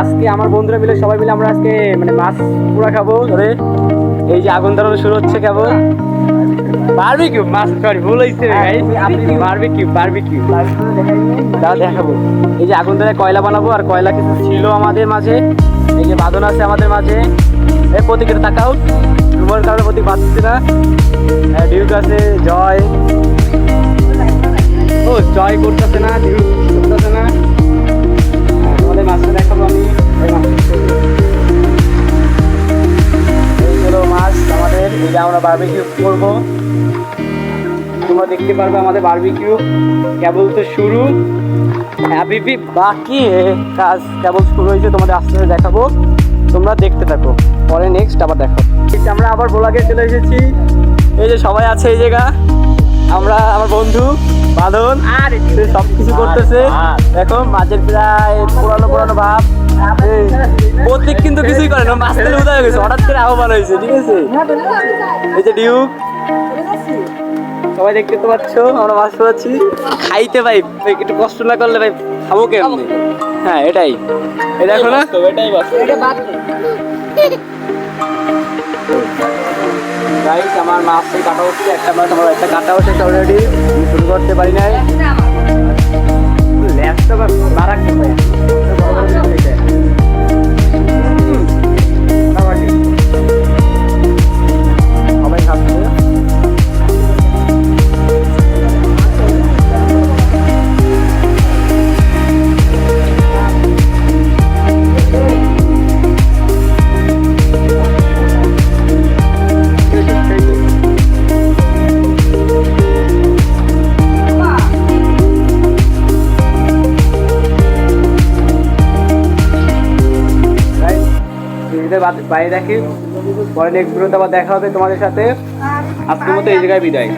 আজকে আমার বন্ধুরা মিলে সবাই মিলে আমরা আজকে মানে মাছ পুরা খাব ধরে। এই যে আগুন ধরানো শুরু হচ্ছে কেবল বারবিকিউ মাছ সরি ভুল হয়েছে বারবিকিউ বারবিকিউ তা দেখাবো। এই যে আগুন ধরে কয়লা বানাবো আর কয়লা কিছু ছিল আমাদের মাঝে। এই যে বাদন আছে আমাদের মাঝে। এই প্রতীকের তাকাও তোমার কারণে প্রতীক বাঁচছে না। হ্যাঁ, ডিউক আছে জয়। ও, জয় করতেছে না করতেছে না। দেখাবো আমি। মাছ। আমাদের, এই আমরা বারবিকিউ করব। তোমরা দেখতে পারবে আমাদের বারবিকিউ কেবল তো শুরু। হ্যাপি বাকি কাজ কেবল শুরু হয়েছে, তোমাদের আস্তে আস্তে দেখাবো। তোমরা দেখতে থাকো। পরে নেক্সট আবার দেখো আমরা আবার বোলাগে চলে এসেছি। এই যে সবাই আছে এই জায়গা। আমরা, আমার বন্ধু। বাঁধন আর সব কিছু করতেছে। দেখো মাঝের প্রায় পুরানো পুরানো ভাব প্রতীক কিন্তু কিছুই করে না মাছ থেকে উদয় হয়ে গেছে হঠাৎ করে আহ্বান হয়েছে ঠিক আছে? এই যে ডিউক সবাই দেখতে তো পাচ্ছ আমরা মাছ পাচ্ছি খাইতে ভাই ভাই, একটু কষ্ট না করলে ভাই খাব কেমনি? হ্যাঁ এটাই। এই দেখো না? গাইস আমার মাছ কাটা হচ্ছে একটা মাছ আমার একটা কাটা হচ্ছে অলরেডি শুরু করতে পারি নাই। ভিডিওতে বাইরে রাখি পরে নেক্সট ভিডিওতে আবার দেখা হবে তোমাদের সাথে। আজকের মতো এই জায়গায় বিদায়।